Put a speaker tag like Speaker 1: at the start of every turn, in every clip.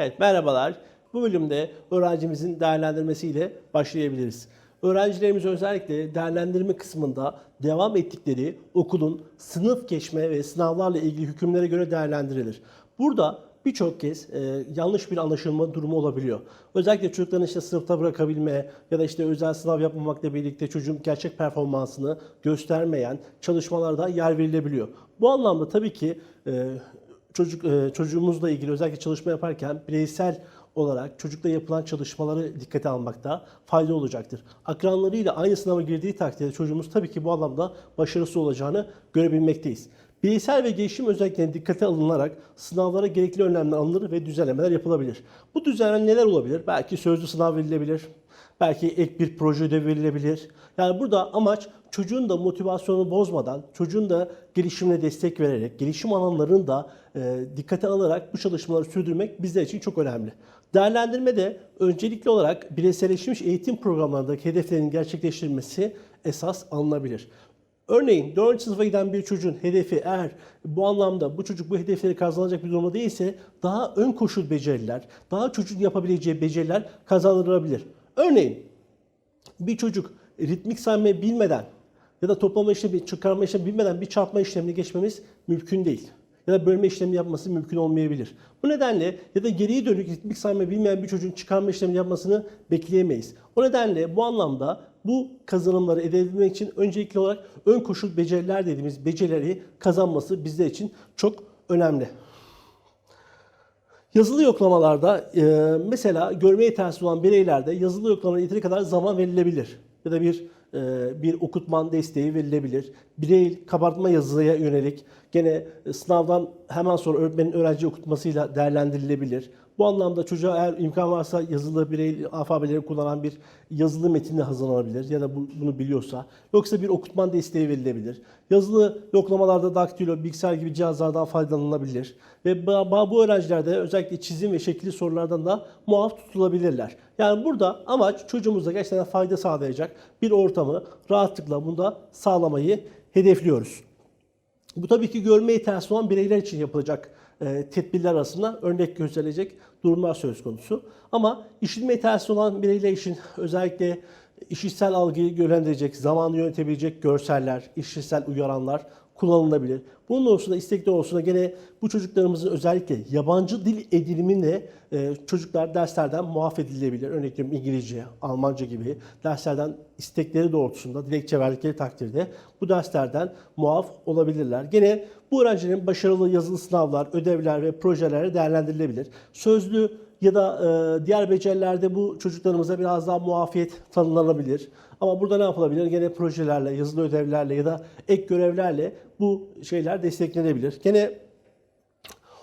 Speaker 1: Evet merhabalar. Bu bölümde öğrencimizin değerlendirmesiyle başlayabiliriz. Öğrencilerimiz özellikle değerlendirme kısmında devam ettikleri okulun sınıf geçme ve sınavlarla ilgili hükümlere göre değerlendirilir. Burada birçok kez e, yanlış bir anlaşılma durumu olabiliyor. Özellikle çocukların işte sınıfta bırakabilme ya da işte özel sınav yapmamakla birlikte çocuğun gerçek performansını göstermeyen çalışmalarda yer verilebiliyor. Bu anlamda tabii ki e, çocuk e, çocuğumuzla ilgili özellikle çalışma yaparken bireysel olarak çocukla yapılan çalışmaları dikkate almakta fayda olacaktır. Akranlarıyla aynı sınava girdiği takdirde çocuğumuz tabii ki bu anlamda başarısız olacağını görebilmekteyiz. Bireysel ve gelişim özelliklerine dikkate alınarak sınavlara gerekli önlemler alınır ve düzenlemeler yapılabilir. Bu düzenlemeler neler olabilir? Belki sözlü sınav verilebilir, belki ek bir proje ödevi verilebilir. Yani burada amaç çocuğun da motivasyonunu bozmadan, çocuğun da gelişimine destek vererek, gelişim alanlarını da e, dikkate alarak bu çalışmaları sürdürmek bizler için çok önemli. Değerlendirmede öncelikli olarak bireyselleşmiş eğitim programlarındaki hedeflerin gerçekleştirilmesi esas alınabilir. Örneğin 4. sınıfa giden bir çocuğun hedefi eğer bu anlamda bu çocuk bu hedefleri kazanacak bir durumda değilse daha ön koşul beceriler, daha çocuğun yapabileceği beceriler kazanılabilir. Örneğin bir çocuk ritmik saymayı bilmeden ya da toplama işlemi, çıkarma işlemi bilmeden bir çarpma işlemini geçmemiz mümkün değil. Ya da bölme işlemi yapması mümkün olmayabilir. Bu nedenle ya da geriye dönük ritmik saymayı bilmeyen bir çocuğun çıkarma işlemini yapmasını bekleyemeyiz. O nedenle bu anlamda bu kazanımları edebilmek için öncelikli olarak ön koşul beceriler dediğimiz becerileri kazanması bizler için çok önemli. Yazılı yoklamalarda e, mesela görme yetersiz olan bireylerde yazılı yoklamaya yeteri kadar zaman verilebilir. Ya da bir e, bir okutman desteği verilebilir. Birey kabartma yazıya yönelik gene sınavdan hemen sonra öğretmenin öğrenci okutmasıyla değerlendirilebilir. Bu anlamda çocuğa eğer imkan varsa yazılı birey alfabeleri kullanan bir yazılı metinle hazırlanabilir ya da bu- bunu biliyorsa. Yoksa bir okutman desteği verilebilir. Yazılı yoklamalarda daktilo, bilgisayar gibi cihazlardan faydalanılabilir. Ve bu öğrencilerde özellikle çizim ve şekilli sorulardan da muaf tutulabilirler. Yani burada amaç çocuğumuza gerçekten fayda sağlayacak bir ortamı rahatlıkla bunda sağlamayı hedefliyoruz. Bu tabii ki görme yetersiz olan bireyler için yapılacak e, tedbirler arasında örnek gösterilecek durumlar söz konusu. Ama işitme yetersiz olan bireyler için özellikle işitsel algıyı yönlendirecek, zamanı yönetebilecek görseller, işitsel uyaranlar kullanılabilir. Bunun doğrusunda istekli olsun gene bu çocuklarımızın özellikle yabancı dil ediliminde e, çocuklar derslerden muaf edilebilir. Örnek veriyorum İngilizce, Almanca gibi derslerden istekleri doğrultusunda dilekçe verdikleri takdirde bu derslerden muaf olabilirler. Gene bu öğrencilerin başarılı yazılı sınavlar, ödevler ve projeler değerlendirilebilir. Sözlü ya da e, diğer becerilerde bu çocuklarımıza biraz daha muafiyet tanınabilir. Ama burada ne yapılabilir? Gene projelerle, yazılı ödevlerle ya da ek görevlerle bu şeyler desteklenebilir. Gene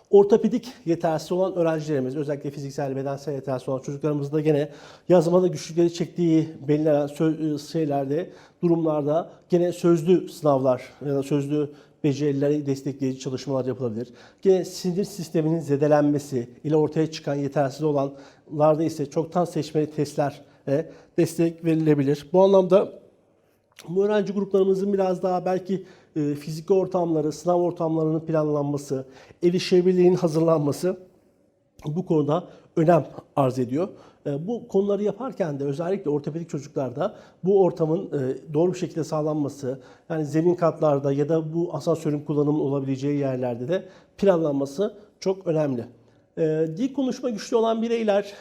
Speaker 1: ortopedik yetersiz olan öğrencilerimiz, özellikle fiziksel, bedensel yetersiz olan çocuklarımızda gene yazmada güçlükleri çektiği belirlenen sö- şeylerde, durumlarda gene sözlü sınavlar ya da sözlü becerileri destekleyici çalışmalar yapılabilir. Gene sinir sisteminin zedelenmesi ile ortaya çıkan yetersiz olanlarda ise çoktan seçmeli testler e, destek verilebilir. Bu anlamda bu öğrenci gruplarımızın biraz daha belki e, fiziki ortamları, sınav ortamlarının planlanması, erişebilirliğin hazırlanması bu konuda önem arz ediyor. E, Bu konuları yaparken de özellikle ortopedik çocuklarda bu ortamın e, doğru bir şekilde sağlanması, yani zemin katlarda ya da bu asansörün kullanımının olabileceği yerlerde de planlanması çok önemli. E, dil konuşma güçlü olan bireyler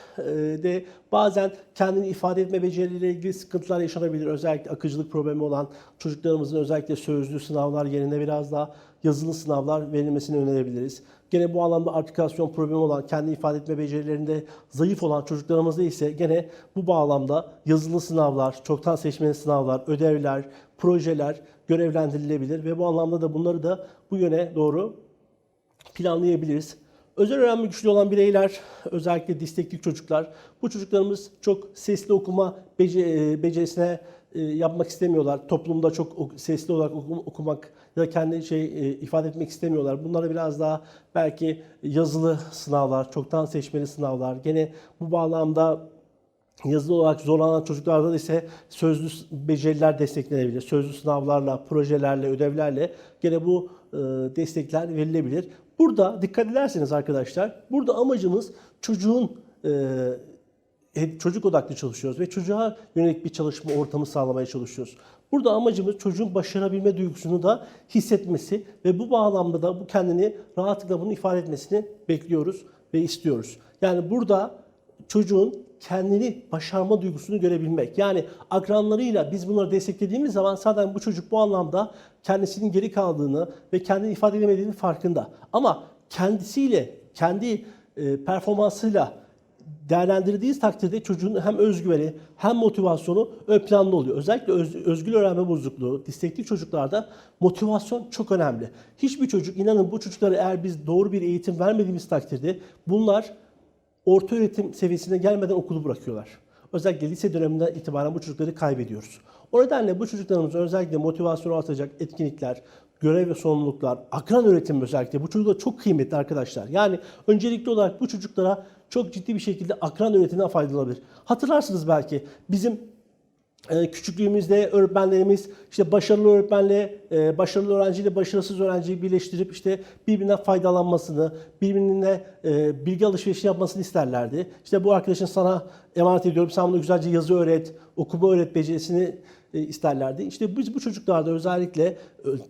Speaker 1: de bazen kendini ifade etme becerileriyle ilgili sıkıntılar yaşanabilir. Özellikle akıcılık problemi olan çocuklarımızın özellikle sözlü sınavlar yerine biraz daha yazılı sınavlar verilmesini önerebiliriz. Gene bu alanda artikülasyon problemi olan, kendi ifade etme becerilerinde zayıf olan çocuklarımızda ise gene bu bağlamda yazılı sınavlar, çoktan seçmeli sınavlar, ödevler, projeler görevlendirilebilir ve bu anlamda da bunları da bu yöne doğru planlayabiliriz. Özel öğrenme güçlü olan bireyler, özellikle disteklik çocuklar, bu çocuklarımız çok sesli okuma e, becerisine yapmak istemiyorlar. Toplumda çok ok- sesli olarak oku- okumak ya da kendi şey e, ifade etmek istemiyorlar. Bunlara biraz daha belki yazılı sınavlar, çoktan seçmeli sınavlar, gene bu bağlamda Yazılı olarak zorlanan çocuklarda da ise sözlü beceriler desteklenebilir. Sözlü sınavlarla, projelerle, ödevlerle gene bu e, destekler verilebilir. Burada dikkat ederseniz arkadaşlar, burada amacımız çocuğun e, hep çocuk odaklı çalışıyoruz ve çocuğa yönelik bir çalışma ortamı sağlamaya çalışıyoruz. Burada amacımız çocuğun başarabilme duygusunu da hissetmesi ve bu bağlamda da bu kendini rahatlıkla bunu ifade etmesini bekliyoruz ve istiyoruz. Yani burada çocuğun kendini başarma duygusunu görebilmek. Yani akranlarıyla biz bunları desteklediğimiz zaman zaten bu çocuk bu anlamda kendisinin geri kaldığını ve kendini ifade edemediğini farkında. Ama kendisiyle, kendi performansıyla değerlendirdiğiniz takdirde çocuğun hem özgüveni hem motivasyonu ön planda oluyor. Özellikle öz, özgül öğrenme bozukluğu, distekli çocuklarda motivasyon çok önemli. Hiçbir çocuk inanın bu çocuklara eğer biz doğru bir eğitim vermediğimiz takdirde bunlar orta öğretim seviyesine gelmeden okulu bırakıyorlar. Özellikle lise döneminden itibaren bu çocukları kaybediyoruz. O nedenle bu çocuklarımızın özellikle motivasyonu artacak etkinlikler, görev ve sorumluluklar, akran öğretimi özellikle bu çocuklar çok kıymetli arkadaşlar. Yani öncelikli olarak bu çocuklara çok ciddi bir şekilde akran öğretiminden faydalanabilir. Hatırlarsınız belki bizim küçüklüğümüzde öğretmenlerimiz işte başarılı öğretmenle e, başarılı öğrenciyle başarısız öğrenciyi birleştirip işte birbirinden faydalanmasını, birbirine e, bilgi alışverişi yapmasını isterlerdi. İşte bu arkadaşın sana emanet ediyorum, sen bunu güzelce yazı öğret, okuma öğret becerisini e, isterlerdi. İşte biz bu çocuklarda özellikle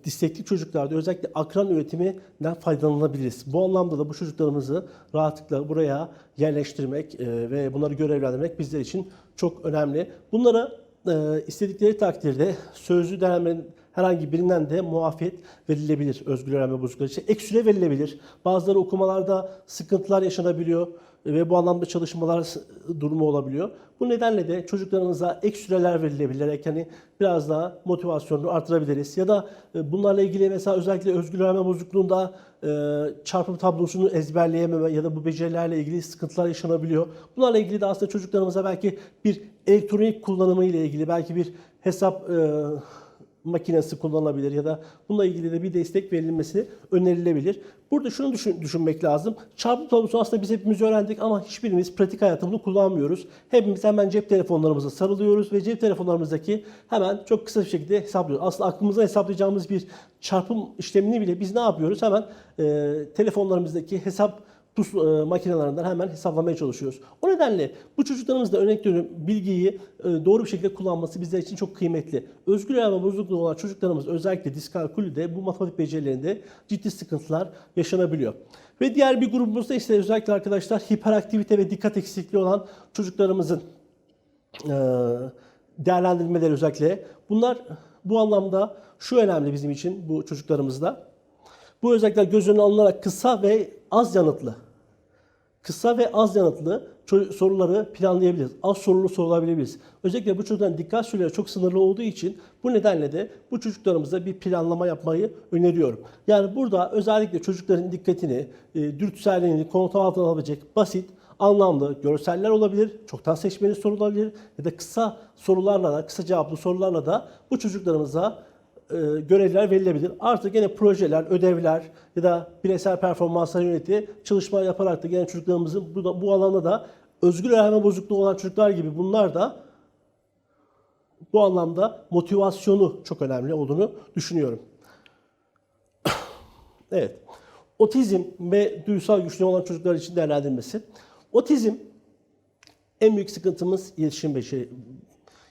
Speaker 1: distekli çocuklarda özellikle akran üretiminden faydalanabiliriz. Bu anlamda da bu çocuklarımızı rahatlıkla buraya yerleştirmek ve bunları görevlendirmek bizler için çok önemli. Bunlara e, istedikleri takdirde sözlü denemenin herhangi birinden de muafiyet verilebilir özgür öğrenme bozuklukları için. Ek süre verilebilir. Bazıları okumalarda sıkıntılar yaşanabiliyor ve bu anlamda çalışmalar durumu olabiliyor. Bu nedenle de çocuklarımıza ek süreler verilebilerek hani biraz daha motivasyonunu artırabiliriz. Ya da e, bunlarla ilgili mesela özellikle özgür öğrenme bozukluğunda e, çarpım tablosunu ezberleyememe ya da bu becerilerle ilgili sıkıntılar yaşanabiliyor. Bunlarla ilgili de aslında çocuklarımıza belki bir elektronik kullanımı ile ilgili belki bir hesap e, makinesi kullanılabilir ya da bununla ilgili de bir destek verilmesi önerilebilir. Burada şunu düşün- düşünmek lazım. Çarpım tablosu aslında biz hepimiz öğrendik ama hiçbirimiz pratik hayatta bunu kullanmıyoruz. Hepimiz hemen cep telefonlarımıza sarılıyoruz ve cep telefonlarımızdaki hemen çok kısa bir şekilde hesaplıyoruz. Aslında aklımıza hesaplayacağımız bir çarpım işlemini bile biz ne yapıyoruz? Hemen e, telefonlarımızdaki hesap tuz e, makinelerinden hemen hesaplamaya çalışıyoruz. O nedenle bu çocuklarımız da örnek veriyorum bilgiyi e, doğru bir şekilde kullanması bizler için çok kıymetli. Özgür öğrenme bozukluğu olan çocuklarımız özellikle diskalkülde bu matematik becerilerinde ciddi sıkıntılar yaşanabiliyor. Ve diğer bir grubumuzda ise özellikle arkadaşlar hiperaktivite ve dikkat eksikliği olan çocuklarımızın e, değerlendirmeleri özellikle. Bunlar bu anlamda şu önemli bizim için bu çocuklarımızda. Bu özellikler göz önüne alınarak kısa ve az yanıtlı. Kısa ve az yanıtlı soruları planlayabiliriz. Az sorulu sorulabiliriz. Özellikle bu çocukların dikkat süreleri çok sınırlı olduğu için bu nedenle de bu çocuklarımıza bir planlama yapmayı öneriyorum. Yani burada özellikle çocukların dikkatini, e, dürtüselliğini kontrol altına alabilecek basit, anlamlı görseller olabilir, çoktan seçmeli soru ya da kısa sorularla da, kısa cevaplı sorularla da bu çocuklarımıza e, görevler verilebilir. Artık yine projeler, ödevler ya da bireysel performanslara yönelik çalışmalar yaparak da gene çocuklarımızın bu, da- bu alanda da özgür öğrenme bozukluğu olan çocuklar gibi bunlar da bu anlamda motivasyonu çok önemli olduğunu düşünüyorum. evet. Otizm ve duysal güçlüğü olan çocuklar için değerlendirilmesi. Otizm en büyük sıkıntımız iletişim beceri,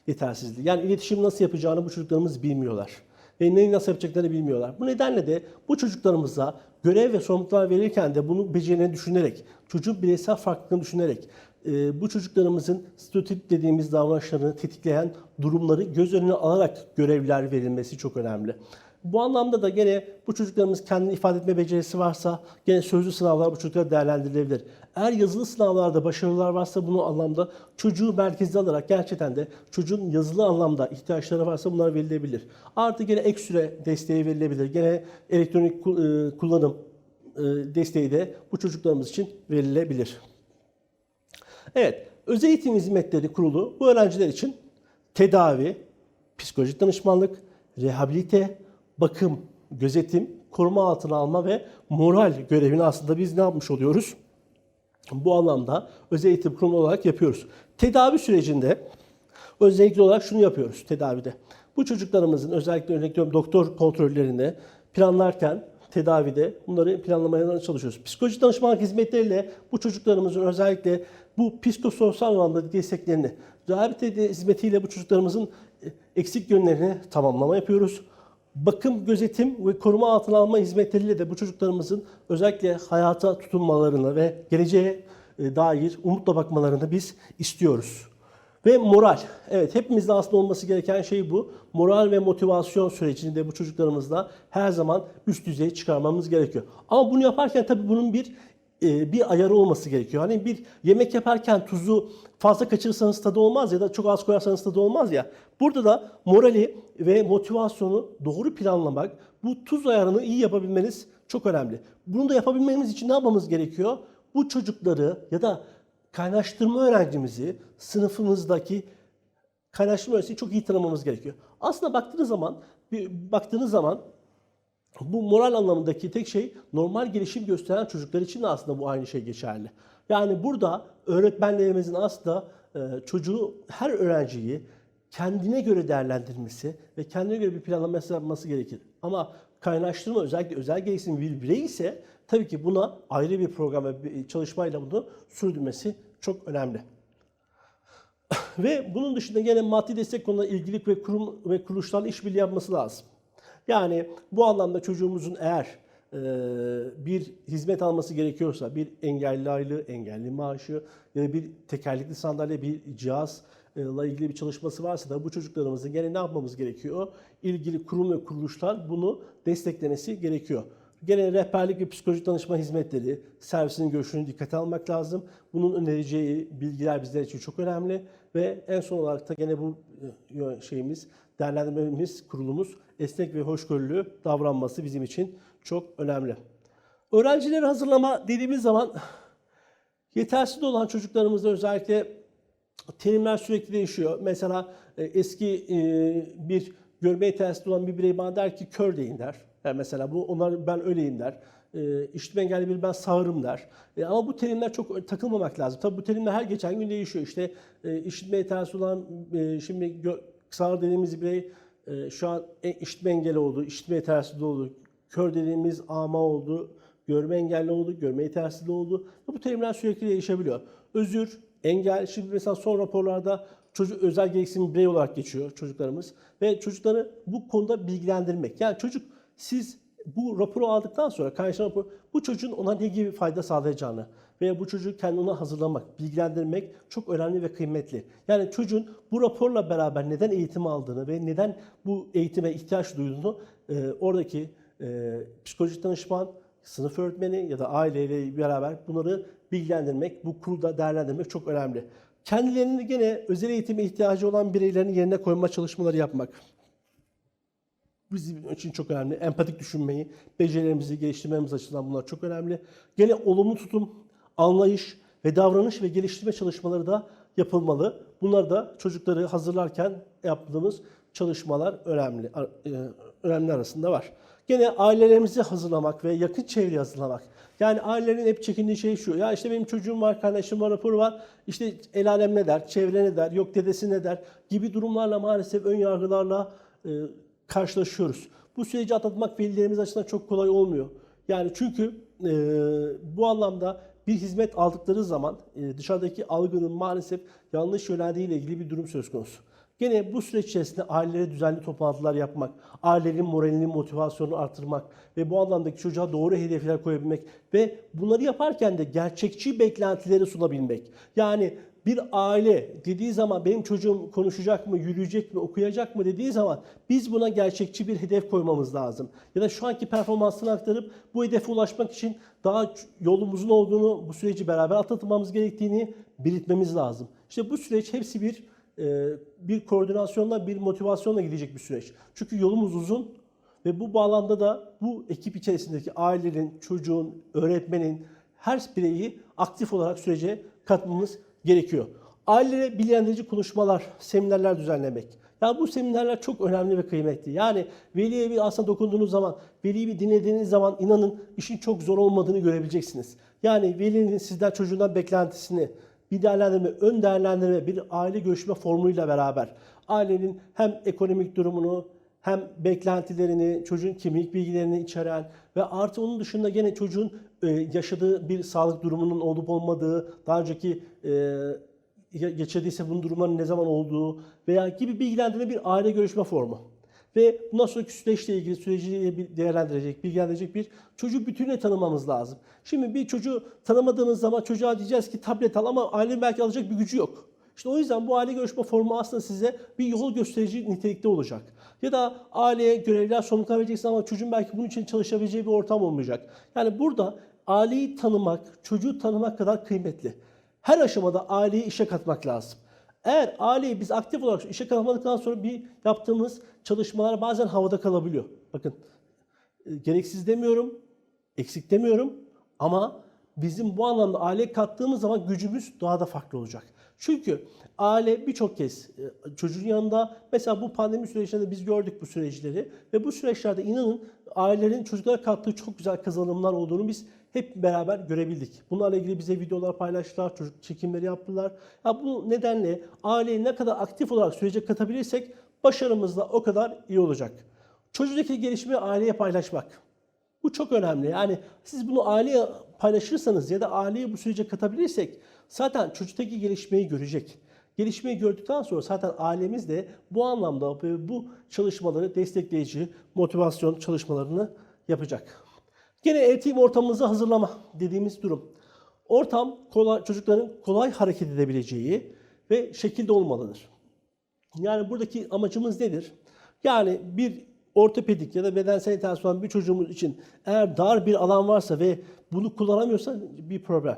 Speaker 1: yetersizliği. Yani iletişim nasıl yapacağını bu çocuklarımız bilmiyorlar. Ve neyi nasıl yapacaklarını bilmiyorlar. Bu nedenle de bu çocuklarımıza görev ve sorumluluklar verirken de bunu becerilerini düşünerek, çocuğun bireysel farklılığını düşünerek, e, bu çocuklarımızın stereotip dediğimiz davranışlarını tetikleyen durumları göz önüne alarak görevler verilmesi çok önemli. Bu anlamda da gene bu çocuklarımız kendini ifade etme becerisi varsa gene sözlü sınavlar bu çocuklara değerlendirilebilir. Eğer yazılı sınavlarda başarılar varsa bunu anlamda çocuğu merkezde alarak gerçekten de çocuğun yazılı anlamda ihtiyaçları varsa bunlar verilebilir. Artı gene ek süre desteği verilebilir. Gene elektronik e, kullanım e, desteği de bu çocuklarımız için verilebilir. Evet, özel eğitim hizmetleri kurulu bu öğrenciler için tedavi, psikolojik danışmanlık, rehabilite, bakım, gözetim, koruma altına alma ve moral görevini aslında biz ne yapmış oluyoruz? Bu anlamda özel eğitim kurumu olarak yapıyoruz. Tedavi sürecinde özellikle olarak şunu yapıyoruz tedavide. Bu çocuklarımızın özellikle örnek veriyorum doktor kontrollerini planlarken tedavide bunları planlamaya çalışıyoruz. Psikolojik danışmanlık hizmetleriyle bu çocuklarımızın özellikle bu psikososyal anlamda desteklerini, rehabilite hizmetiyle bu çocuklarımızın e, eksik yönlerini tamamlama yapıyoruz. Bakım, gözetim ve koruma altına alma hizmetleriyle de bu çocuklarımızın özellikle hayata tutunmalarını ve geleceğe e, dair umutla bakmalarını biz istiyoruz. Ve moral. Evet hepimizde aslında olması gereken şey bu. Moral ve motivasyon sürecinde bu çocuklarımızla her zaman üst düzeye çıkarmamız gerekiyor. Ama bunu yaparken tabii bunun bir e, bir ayarı olması gerekiyor. Hani bir yemek yaparken tuzu fazla kaçırırsanız tadı olmaz ya da çok az koyarsanız tadı olmaz ya. Burada da morali ve motivasyonu doğru planlamak, bu tuz ayarını iyi yapabilmeniz çok önemli. Bunu da yapabilmemiz için ne yapmamız gerekiyor? Bu çocukları ya da kaynaştırma öğrencimizi sınıfımızdaki kaynaştırma öğrencisini çok iyi tanımamız gerekiyor. Aslında baktığınız zaman bir baktığınız zaman bu moral anlamındaki tek şey normal gelişim gösteren çocuklar için de aslında bu aynı şey geçerli. Yani burada öğretmenlerimizin aslında e, çocuğu, her öğrenciyi kendine göre değerlendirmesi ve kendine göre bir planlaması yapması gerekir. Ama kaynaştırma özellikle özel gelişim bir birey ise tabii ki buna ayrı bir program ve bir çalışmayla bunu sürdürmesi çok önemli. ve bunun dışında gene maddi destek konusunda ilgili ve kurum ve kuruluşlarla işbirliği yapması lazım. Yani bu anlamda çocuğumuzun eğer e, bir hizmet alması gerekiyorsa bir engelli aylığı, engelli maaşı ya da bir tekerlekli sandalye, bir cihazla ilgili bir çalışması varsa da bu çocuklarımızın gene ne yapmamız gerekiyor? İlgili kurum ve kuruluşlar bunu desteklemesi gerekiyor. Gene rehberlik ve psikolojik danışma hizmetleri, servisinin görüşünü dikkate almak lazım. Bunun önereceği bilgiler bizler için çok önemli. Ve en son olarak da gene bu e, şeyimiz, değerlendirmemiz, kurulumuz esnek ve hoşgörülü davranması bizim için çok önemli. Öğrencileri hazırlama dediğimiz zaman yetersiz olan çocuklarımızda özellikle terimler sürekli değişiyor. Mesela e, eski e, bir görme yetersizliği olan bir birey bana der ki kör deyin der. Yani mesela bu onlar ben öyleyim der. E, işitme engelli bir ben sağırım der. E, ama bu terimler çok takılmamak lazım. Tabii bu terimler her geçen gün değişiyor. İşte e, işitme yetersizliği olan e, şimdi sağır dediğimiz birey e, şu an e, işitme engelli oldu, işitme yetersizliği oldu. Kör dediğimiz ama oldu, görme engelli oldu, görme yetersizliği oldu. Bu terimler sürekli değişebiliyor. Özür, engel, şimdi mesela son raporlarda çocuk özel gereksinim birey olarak geçiyor çocuklarımız. Ve çocukları bu konuda bilgilendirmek. Yani çocuk siz bu raporu aldıktan sonra karşılama raporu bu çocuğun ona ne gibi fayda sağlayacağını veya bu çocuğu kendine hazırlamak, bilgilendirmek çok önemli ve kıymetli. Yani çocuğun bu raporla beraber neden eğitim aldığını ve neden bu eğitime ihtiyaç duyduğunu e, oradaki e, psikolojik danışman, sınıf öğretmeni ya da aileyle beraber bunları bilgilendirmek, bu kurulda değerlendirmek çok önemli. Kendilerini gene özel eğitime ihtiyacı olan bireylerin yerine koyma çalışmaları yapmak bizim için çok önemli. Empatik düşünmeyi, becerilerimizi geliştirmemiz açısından bunlar çok önemli. Gene olumlu tutum, anlayış ve davranış ve geliştirme çalışmaları da yapılmalı. Bunlar da çocukları hazırlarken yaptığımız çalışmalar önemli, e, önemli arasında var. Gene ailelerimizi hazırlamak ve yakın çevreyi hazırlamak. Yani ailelerin hep çekindiği şey şu. Ya işte benim çocuğum var, kardeşim var, raporu var. İşte el alem ne der, çevre ne der, yok dedesi ne der gibi durumlarla maalesef ön yargılarla e, karşılaşıyoruz. Bu süreci atlatmak velilerimiz açısından çok kolay olmuyor. Yani çünkü e, bu anlamda bir hizmet aldıkları zaman e, dışarıdaki algının maalesef yanlış yöneldiği ile ilgili bir durum söz konusu. Gene bu süreç içerisinde ailelere düzenli toplantılar yapmak, ailelerin moralini, motivasyonunu artırmak ve bu anlamdaki çocuğa doğru hedefler koyabilmek ve bunları yaparken de gerçekçi beklentileri sunabilmek. Yani bir aile dediği zaman benim çocuğum konuşacak mı, yürüyecek mi, okuyacak mı dediği zaman biz buna gerçekçi bir hedef koymamız lazım. Ya da şu anki performansını aktarıp bu hedefe ulaşmak için daha yolumuzun olduğunu, bu süreci beraber atlatmamız gerektiğini belirtmemiz lazım. İşte bu süreç hepsi bir e, bir koordinasyonla, bir motivasyonla gidecek bir süreç. Çünkü yolumuz uzun ve bu bağlamda da bu ekip içerisindeki ailenin, çocuğun, öğretmenin her bireyi aktif olarak sürece katmamız gerekiyor. Ailelere bilgilendirici konuşmalar, seminerler düzenlemek. Ya bu seminerler çok önemli ve kıymetli. Yani veliye bir aslında dokunduğunuz zaman, veliyi bir dinlediğiniz zaman inanın işin çok zor olmadığını görebileceksiniz. Yani velinin sizden çocuğundan beklentisini, bir değerlendirme, ön değerlendirme, bir aile görüşme formuyla beraber ailenin hem ekonomik durumunu, hem beklentilerini, çocuğun kimlik bilgilerini içeren ve artı onun dışında gene çocuğun e, yaşadığı bir sağlık durumunun olup olmadığı, daha önceki e, geçirdiyse bunun durumların ne zaman olduğu veya gibi bilgilendirme bir aile görüşme formu. Ve bundan sonraki süreçle ilgili süreci değerlendirecek, bilgilendirecek bir çocuğu bütünüyle tanımamız lazım. Şimdi bir çocuğu tanımadığımız zaman çocuğa diyeceğiz ki tablet al ama ailenin belki alacak bir gücü yok. İşte o yüzden bu aile görüşme formu aslında size bir yol gösterici nitelikte olacak. Ya da aileye görevler, sorumluluklar vereceksin ama çocuğun belki bunun için çalışabileceği bir ortam olmayacak. Yani burada aileyi tanımak, çocuğu tanımak kadar kıymetli. Her aşamada aileyi işe katmak lazım. Eğer aileyi biz aktif olarak işe katmadıktan sonra bir yaptığımız çalışmalar bazen havada kalabiliyor. Bakın e, gereksiz demiyorum, eksik demiyorum ama bizim bu anlamda aile kattığımız zaman gücümüz daha da farklı olacak. Çünkü aile birçok kez e, çocuğun yanında mesela bu pandemi süreçlerinde biz gördük bu süreçleri ve bu süreçlerde inanın ailelerin çocuklara kattığı çok güzel kazanımlar olduğunu biz hep beraber görebildik. Bunlarla ilgili bize videolar paylaştılar, çocuk çekimleri yaptılar. Ya bu nedenle aileyi ne kadar aktif olarak sürece katabilirsek başarımız da o kadar iyi olacak. Çocuktaki gelişimi aileye paylaşmak. Bu çok önemli. Yani siz bunu aileye paylaşırsanız ya da aileyi bu sürece katabilirsek zaten çocuktaki gelişmeyi görecek. Gelişmeyi gördükten sonra zaten ailemiz de bu anlamda bu çalışmaları destekleyici motivasyon çalışmalarını yapacak. Gene eğitim ortamımızı hazırlama dediğimiz durum. Ortam kolay, çocukların kolay hareket edebileceği ve şekilde olmalıdır. Yani buradaki amacımız nedir? Yani bir ortopedik ya da bedensel ihtiyaç olan bir çocuğumuz için eğer dar bir alan varsa ve bunu kullanamıyorsa bir problem.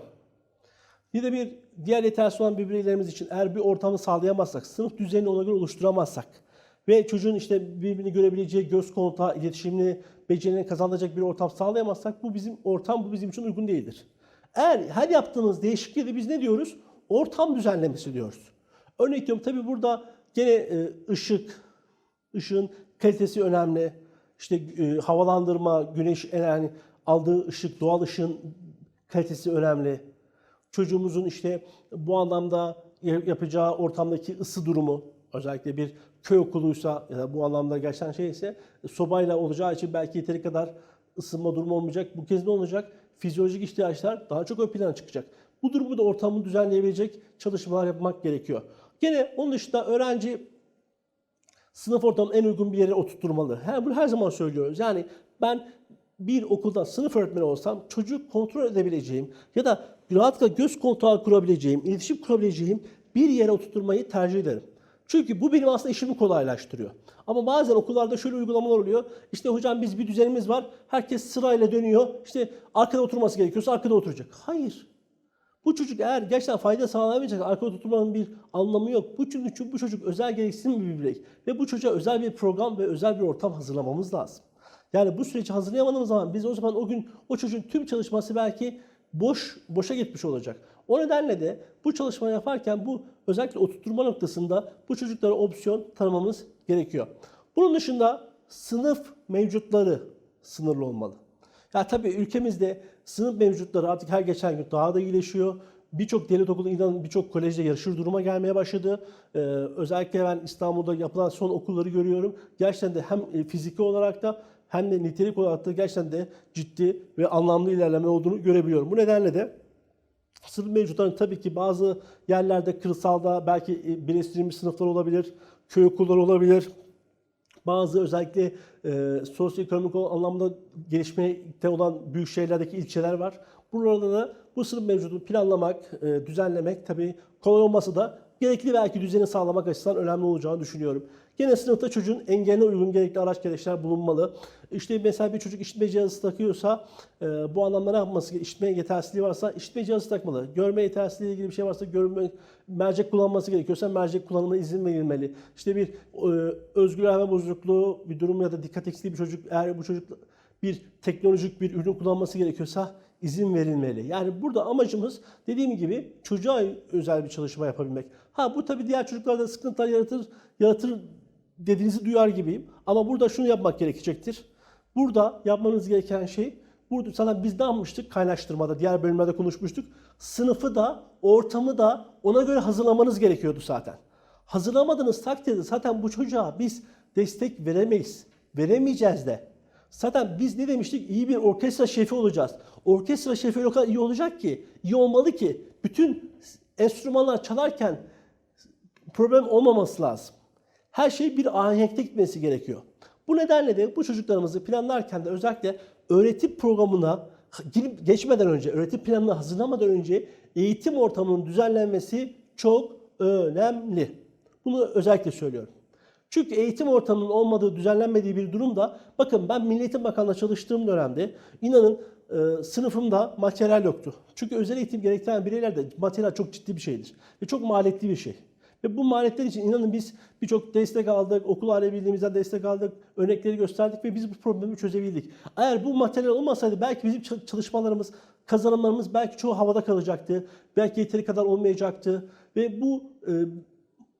Speaker 1: Bir de bir diğer yetersiz olan bir bireylerimiz için eğer bir ortamı sağlayamazsak, sınıf düzenini ona göre oluşturamazsak ve çocuğun işte birbirini görebileceği göz kontağı, iletişimini, becerilerini kazanacak bir ortam sağlayamazsak bu bizim ortam bu bizim için uygun değildir. Eğer her yaptığımız değişikliği de biz ne diyoruz? Ortam düzenlemesi diyoruz. Örnek diyorum tabii burada gene e, ışık, ışığın kalitesi önemli. İşte e, havalandırma, güneş yani aldığı ışık, doğal ışığın kalitesi önemli. Çocuğumuzun işte bu anlamda yapacağı ortamdaki ısı durumu, özellikle bir köy okuluysa ya da bu anlamda gerçekten şey ise sobayla olacağı için belki yeteri kadar ısınma durumu olmayacak. Bu kez ne olacak? Fizyolojik ihtiyaçlar daha çok ön plana çıkacak. Bu durumu da ortamı düzenleyebilecek çalışmalar yapmak gerekiyor. Gene onun dışında öğrenci sınıf ortamının en uygun bir yere oturtturmalı. Her, bunu her zaman söylüyoruz. Yani ben bir okulda sınıf öğretmeni olsam çocuk kontrol edebileceğim ya da rahatlıkla göz kontağı kurabileceğim, iletişim kurabileceğim bir yere oturtturmayı tercih ederim. Çünkü bu benim aslında işimi kolaylaştırıyor. Ama bazen okullarda şöyle uygulamalar oluyor. İşte hocam biz bir düzenimiz var. Herkes sırayla dönüyor. İşte arkada oturması gerekiyorsa arkada oturacak. Hayır. Bu çocuk eğer gerçekten fayda sağlayamayacak, arkada oturmanın bir anlamı yok. Bu çünkü bu çocuk özel gereksinim bir birey. Ve bu çocuğa özel bir program ve özel bir ortam hazırlamamız lazım. Yani bu süreci hazırlayamadığımız zaman biz o zaman o gün o çocuğun tüm çalışması belki boş boşa gitmiş olacak. O nedenle de bu çalışma yaparken bu özellikle oturtma noktasında bu çocuklara opsiyon tanımamız gerekiyor. Bunun dışında sınıf mevcutları sınırlı olmalı. Ya tabii ülkemizde sınıf mevcutları artık her geçen gün daha da iyileşiyor. Birçok devlet okulu inanın birçok kolejde yarışır duruma gelmeye başladı. Ee, özellikle ben İstanbul'da yapılan son okulları görüyorum. Gerçekten de hem e, fiziki olarak da hem de nitelik olarak da gerçekten de ciddi ve anlamlı ilerleme olduğunu görebiliyorum. Bu nedenle de sınıf mevcutları tabii ki bazı yerlerde kırsalda belki e, birleştirilmiş sınıflar olabilir, köy okulları olabilir, bazı özellikle e, sosyoekonomik anlamda gelişmekte olan büyük şehirlerdeki ilçeler var. Buralarda da bu sınıf mevcudunu planlamak, e, düzenlemek tabii kolay olmasa da gerekli belki düzeni sağlamak açısından önemli olacağını düşünüyorum. Gene sınıfta çocuğun engeline uygun gerekli araç gereçler bulunmalı. İşte mesela bir çocuk işitme cihazı takıyorsa e, bu anlamda ne yapması İşitme yetersizliği varsa işitme cihazı takmalı. Görme yetersizliği ilgili bir şey varsa görme mercek kullanması gerekiyorsa mercek kullanımına izin verilmeli. İşte bir e, özgür irade bozukluğu bir durum ya da dikkat eksikliği bir çocuk eğer bu çocuk bir teknolojik bir ürün kullanması gerekiyorsa izin verilmeli. Yani burada amacımız dediğim gibi çocuğa özel bir çalışma yapabilmek. Ha bu tabii diğer çocuklarda sıkıntılar yaratır, yaratır dediğinizi duyar gibiyim. Ama burada şunu yapmak gerekecektir. Burada yapmanız gereken şey, burada sana biz ne yapmıştık kaynaştırmada, diğer bölümlerde konuşmuştuk. Sınıfı da, ortamı da ona göre hazırlamanız gerekiyordu zaten. Hazırlamadığınız takdirde zaten bu çocuğa biz destek veremeyiz. Veremeyeceğiz de. Zaten biz ne demiştik? İyi bir orkestra şefi olacağız. Orkestra şefi öyle kadar iyi olacak ki, iyi olmalı ki bütün enstrümanlar çalarken problem olmaması lazım. Her şey bir ahenkte gitmesi gerekiyor. Bu nedenle de bu çocuklarımızı planlarken de özellikle öğretim programına girip geçmeden önce, öğretim planını hazırlamadan önce eğitim ortamının düzenlenmesi çok önemli. Bunu özellikle söylüyorum. Çünkü eğitim ortamının olmadığı, düzenlenmediği bir durumda, bakın ben Milli Eğitim Bakanlığı'na çalıştığım dönemde inanın e, sınıfımda materyal yoktu. Çünkü özel eğitim gerektiren bireylerde materyal çok ciddi bir şeydir. Ve çok maliyetli bir şey. Ve bu maliyetler için inanın biz birçok destek aldık, okul aile birliğimizden destek aldık, örnekleri gösterdik ve biz bu problemi çözebildik. Eğer bu materyal olmasaydı belki bizim çalışmalarımız, kazanımlarımız belki çoğu havada kalacaktı. Belki yeteri kadar olmayacaktı. Ve bu e,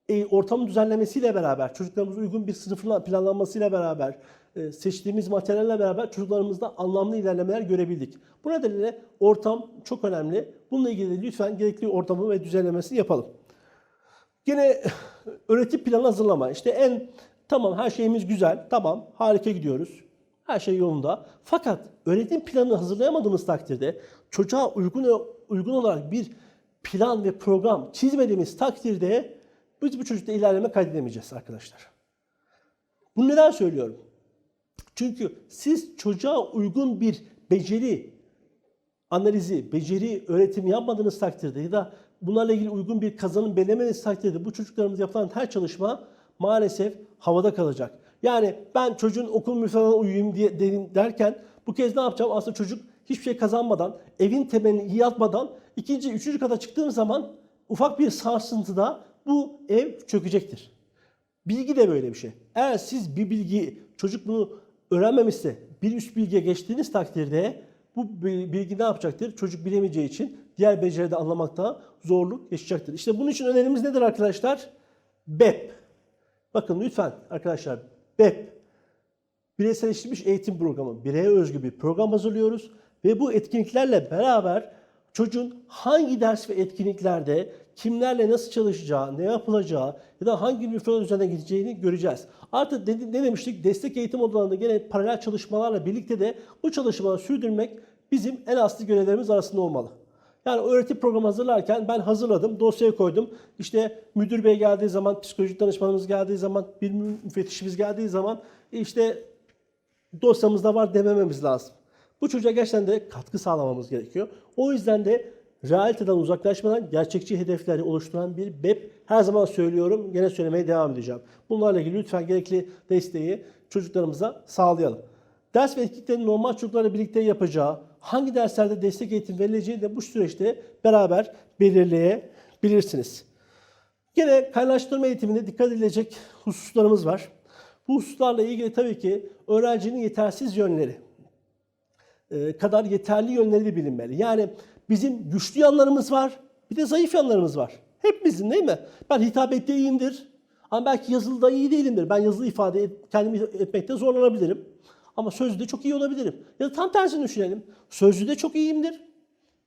Speaker 1: e, ortamın düzenlemesiyle beraber, çocuklarımıza uygun bir sınıfın planlanmasıyla beraber, e, seçtiğimiz materyalle beraber çocuklarımızda anlamlı ilerlemeler görebildik. Bu nedenle ortam çok önemli. Bununla ilgili lütfen gerekli ortamı ve düzenlemesini yapalım. Gene öğretim planı hazırlama. İşte en tamam her şeyimiz güzel, tamam harika gidiyoruz. Her şey yolunda. Fakat öğretim planı hazırlayamadığımız takdirde çocuğa uygun uygun olarak bir plan ve program çizmediğimiz takdirde biz bu çocukta ilerleme kaydedemeyeceğiz arkadaşlar. Bunu neden söylüyorum? Çünkü siz çocuğa uygun bir beceri analizi, beceri öğretimi yapmadığınız takdirde ya da bunlarla ilgili uygun bir kazanım belirlemediğiniz takdirde bu çocuklarımız yapılan her çalışma maalesef havada kalacak. Yani ben çocuğun okul müfredatına uyuyayım diye dedim derken bu kez ne yapacağım? Aslında çocuk hiçbir şey kazanmadan, evin temelini iyi atmadan ikinci, üçüncü kata çıktığım zaman ufak bir sarsıntıda bu ev çökecektir. Bilgi de böyle bir şey. Eğer siz bir bilgi, çocuk bunu öğrenmemişse bir üst bilgiye geçtiğiniz takdirde bu bilgi ne yapacaktır? Çocuk bilemeyeceği için diğer becerileri de anlamakta zorluk yaşayacaktır. İşte bunun için önerimiz nedir arkadaşlar? BEP. Bakın lütfen arkadaşlar BEP. Bireyselleştirilmiş eğitim programı. Bireye özgü bir program hazırlıyoruz. Ve bu etkinliklerle beraber çocuğun hangi ders ve etkinliklerde kimlerle nasıl çalışacağı, ne yapılacağı ya da hangi müfredat üzerine gideceğini göreceğiz. Artık ne, ne demiştik? Destek eğitim odalarında gene paralel çalışmalarla birlikte de bu çalışmaları sürdürmek bizim en asli görevlerimiz arasında olmalı. Yani öğretim programı hazırlarken ben hazırladım, dosyaya koydum. İşte müdür bey geldiği zaman, psikolojik danışmanımız geldiği zaman, bir müfettişimiz geldiği zaman işte dosyamızda var demememiz lazım. Bu çocuğa gerçekten de katkı sağlamamız gerekiyor. O yüzden de realiteden uzaklaşmadan gerçekçi hedefleri oluşturan bir BEP her zaman söylüyorum. Gene söylemeye devam edeceğim. Bunlarla ilgili lütfen gerekli desteği çocuklarımıza sağlayalım. Ders ve etkinliklerin normal çocuklarla birlikte yapacağı, hangi derslerde destek eğitim verileceğini de bu süreçte beraber belirleyebilirsiniz. Gene kaynaştırma eğitiminde dikkat edilecek hususlarımız var. Bu hususlarla ilgili tabii ki öğrencinin yetersiz yönleri e, kadar yeterli yönleri de bilinmeli. Yani bizim güçlü yanlarımız var, bir de zayıf yanlarımız var. Hepimizin değil mi? Ben hitabette iyiyimdir ama belki yazılıda iyi değilimdir. Ben yazılı ifade kendimi etmekte zorlanabilirim. Ama sözlüde çok iyi olabilirim. Ya da tam tersini düşünelim. Sözlüde çok iyiyimdir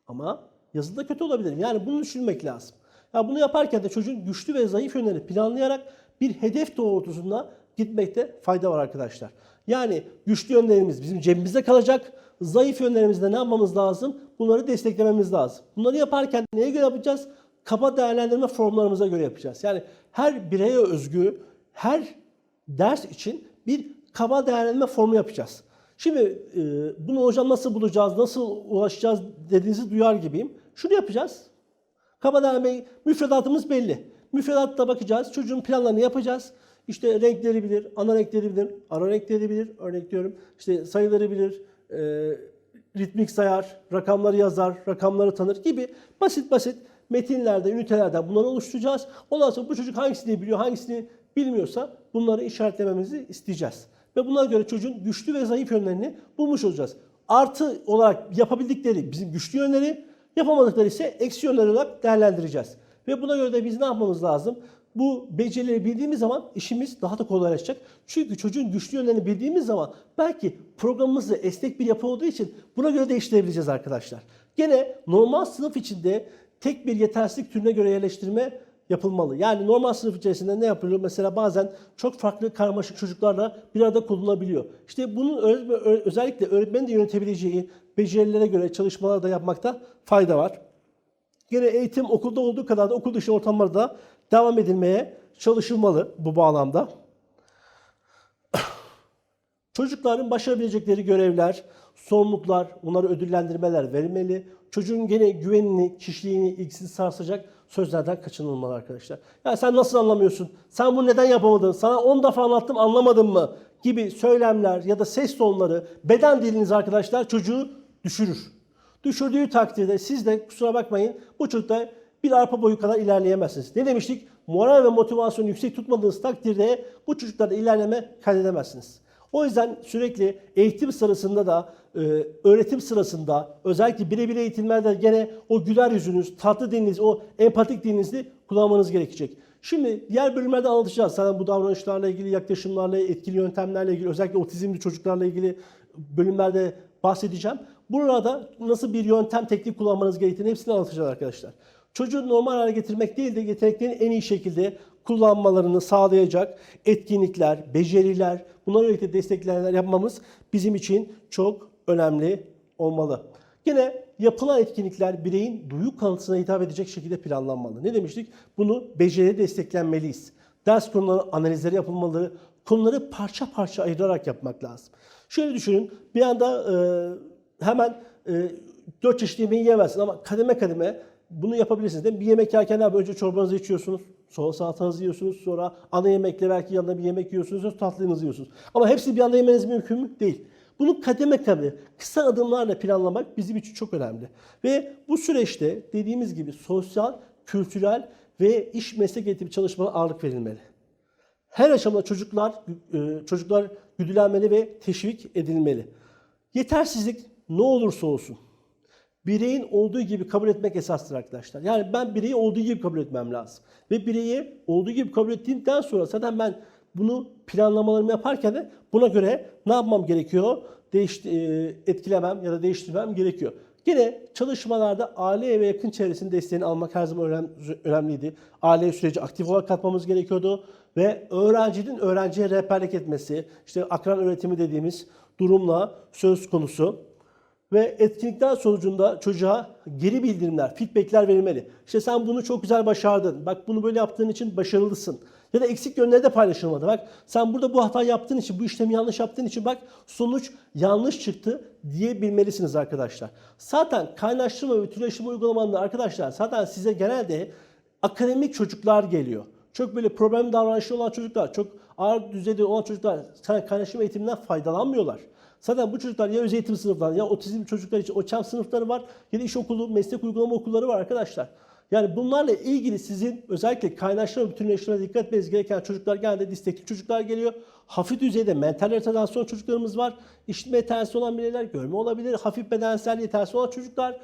Speaker 1: ama yazıda kötü olabilirim. Yani bunu düşünmek lazım. Ya bunu yaparken de çocuğun güçlü ve zayıf yönlerini planlayarak bir hedef doğrultusunda gitmekte fayda var arkadaşlar. Yani güçlü yönlerimiz bizim cebimizde kalacak. Zayıf yönlerimizde ne yapmamız lazım? Bunları desteklememiz lazım. Bunları yaparken neye göre yapacağız? Kaba değerlendirme formlarımıza göre yapacağız. Yani her bireye özgü, her ders için bir kaba değerlendirme formu yapacağız. Şimdi e, bunu hocam nasıl bulacağız, nasıl ulaşacağız dediğinizi duyar gibiyim. Şunu yapacağız. Kaba değerlendirme, müfredatımız belli. Müfredatta bakacağız, çocuğun planlarını yapacağız. İşte renkleri bilir, ana renkleri bilir, ara renkleri bilir, örnek diyorum. İşte sayıları bilir, e, ritmik sayar, rakamları yazar, rakamları tanır gibi basit basit metinlerde, ünitelerde bunları oluşturacağız. Ondan sonra bu çocuk hangisini biliyor, hangisini bilmiyorsa bunları işaretlememizi isteyeceğiz. Ve buna göre çocuğun güçlü ve zayıf yönlerini bulmuş olacağız. Artı olarak yapabildikleri bizim güçlü yönleri, yapamadıkları ise eksi yönleri olarak değerlendireceğiz. Ve buna göre de biz ne yapmamız lazım? Bu becerileri bildiğimiz zaman işimiz daha da kolaylaşacak. Çünkü çocuğun güçlü yönlerini bildiğimiz zaman belki programımızda esnek bir yapı olduğu için buna göre değiştirebileceğiz arkadaşlar. Gene normal sınıf içinde tek bir yetersizlik türüne göre yerleştirme yapılmalı. Yani normal sınıf içerisinde ne yapılıyor? Mesela bazen çok farklı karmaşık çocuklarla bir arada kullanılabiliyor. İşte bunun özellikle öğretmenin de yönetebileceği becerilere göre çalışmalar da yapmakta fayda var. Gene eğitim okulda olduğu kadar da okul dışı ortamlarda devam edilmeye çalışılmalı bu bağlamda. Çocukların başarabilecekleri görevler, sorumluluklar, onları ödüllendirmeler verilmeli. Çocuğun gene güvenini, kişiliğini, ilgisini sarsacak sözlerden kaçınılmalı arkadaşlar. Ya sen nasıl anlamıyorsun? Sen bunu neden yapamadın? Sana 10 defa anlattım anlamadın mı? Gibi söylemler ya da ses tonları, beden diliniz arkadaşlar çocuğu düşürür. Düşürdüğü takdirde siz de kusura bakmayın bu çocukta bir arpa boyu kadar ilerleyemezsiniz. Ne demiştik? Moral ve motivasyonu yüksek tutmadığınız takdirde bu çocuklarda ilerleme kaydedemezsiniz. O yüzden sürekli eğitim sırasında da, e, öğretim sırasında, özellikle birebir eğitimlerde gene o güler yüzünüz, tatlı diliniz, o empatik dilinizi kullanmanız gerekecek. Şimdi diğer bölümlerde anlatacağız. Sana bu davranışlarla ilgili, yaklaşımlarla, etkili yöntemlerle ilgili, özellikle otizmli çocuklarla ilgili bölümlerde bahsedeceğim. Burada nasıl bir yöntem, teknik kullanmanız gerektiğini hepsini anlatacağız arkadaşlar. Çocuğu normal hale getirmek değil de yeteneklerini en iyi şekilde kullanmalarını sağlayacak etkinlikler, beceriler, bunlara yönelik desteklerler yapmamız bizim için çok önemli olmalı. Yine yapılan etkinlikler bireyin duyu kanıtına hitap edecek şekilde planlanmalı. Ne demiştik? Bunu beceri desteklenmeliyiz. Ders konuları analizleri yapılmalı. Konuları parça parça ayırarak yapmak lazım. Şöyle düşünün. Bir anda e, hemen e, dört çeşit yemeği yiyemezsin ama kademe kademe bunu yapabilirsiniz. Değil mi? Bir yemek yerken abi önce çorbanızı içiyorsunuz, sonra salatanızı yiyorsunuz, sonra ana yemekle belki yanında bir yemek yiyorsunuz, sonra tatlınızı yiyorsunuz. Ama hepsini bir anda yemeniz mümkün mü? Değil. Bunu kademe kademe, kısa adımlarla planlamak bizim için çok önemli. Ve bu süreçte dediğimiz gibi sosyal, kültürel ve iş meslek eğitimi çalışmalarına ağırlık verilmeli. Her aşamada çocuklar e, çocuklar güdülenmeli ve teşvik edilmeli. Yetersizlik ne olursa olsun bireyin olduğu gibi kabul etmek esastır arkadaşlar. Yani ben bireyi olduğu gibi kabul etmem lazım. Ve bireyi olduğu gibi kabul ettiğimden sonra zaten ben bunu planlamalarımı yaparken de buna göre ne yapmam gerekiyor? Değiş, e, etkilemem ya da değiştirmem gerekiyor. Yine çalışmalarda aile ve yakın çevresinin desteğini almak her zaman önem, önemliydi. Aile süreci aktif olarak katmamız gerekiyordu. Ve öğrencinin öğrenciye rehberlik etmesi, işte akran öğretimi dediğimiz durumla söz konusu ve etkinlikler sonucunda çocuğa geri bildirimler, feedbackler verilmeli. İşte sen bunu çok güzel başardın. Bak bunu böyle yaptığın için başarılısın. Ya da eksik yönleri de paylaşılmadı. Bak sen burada bu hata yaptığın için, bu işlemi yanlış yaptığın için bak sonuç yanlış çıktı diyebilmelisiniz arkadaşlar. Zaten kaynaştırma ve türleştirme uygulamalarında arkadaşlar zaten size genelde akademik çocuklar geliyor. Çok böyle problem davranışlı olan çocuklar, çok ağır düzeyde olan çocuklar kaynaştırma eğitiminden faydalanmıyorlar. Zaten bu çocuklar ya özel eğitim sınıfları ya otizm çocuklar için OÇEM sınıfları var ya da iş okulu, meslek uygulama okulları var arkadaşlar. Yani bunlarla ilgili sizin özellikle kaynaştırma bütünleştirmeye dikkat etmeniz gereken çocuklar genelde distekli çocuklar geliyor. Hafif düzeyde mental retardasyon çocuklarımız var. İşitme yetersiz olan bireyler, görme olabilir. Hafif bedensel yetersiz olan çocuklar e,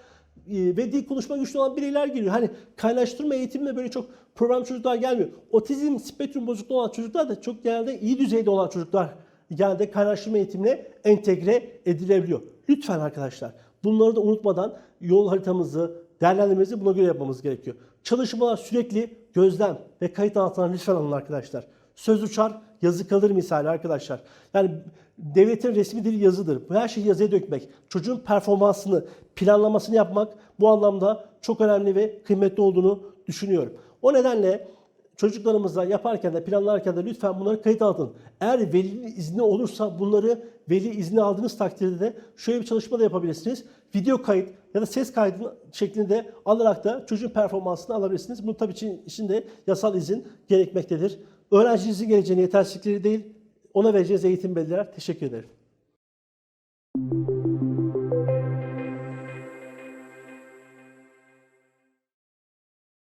Speaker 1: ve dil konuşma güçlü olan bireyler geliyor. Hani kaynaştırma eğitimle böyle çok program çocuklar gelmiyor. Otizm spektrum bozukluğu olan çocuklar da çok genelde iyi düzeyde olan çocuklar genelde kaynaştırma eğitimine entegre edilebiliyor. Lütfen arkadaşlar bunları da unutmadan yol haritamızı, değerlendirmemizi buna göre yapmamız gerekiyor. Çalışmalar sürekli gözlem ve kayıt altına lütfen alın arkadaşlar. Söz uçar, yazı kalır misali arkadaşlar. Yani devletin resmi dili yazıdır. Bu her şeyi yazıya dökmek, çocuğun performansını, planlamasını yapmak bu anlamda çok önemli ve kıymetli olduğunu düşünüyorum. O nedenle çocuklarımızla yaparken de planlarken de lütfen bunları kayıt alın. Eğer velinin izni olursa bunları veli izni aldığınız takdirde de şöyle bir çalışma da yapabilirsiniz. Video kayıt ya da ses kaydı şeklinde alarak da çocuğun performansını alabilirsiniz. Bu tabii için içinde yasal izin gerekmektedir. Öğrencinizin geleceğini yetersizlikleri değil, ona vereceğiniz eğitim belirler. Teşekkür ederim.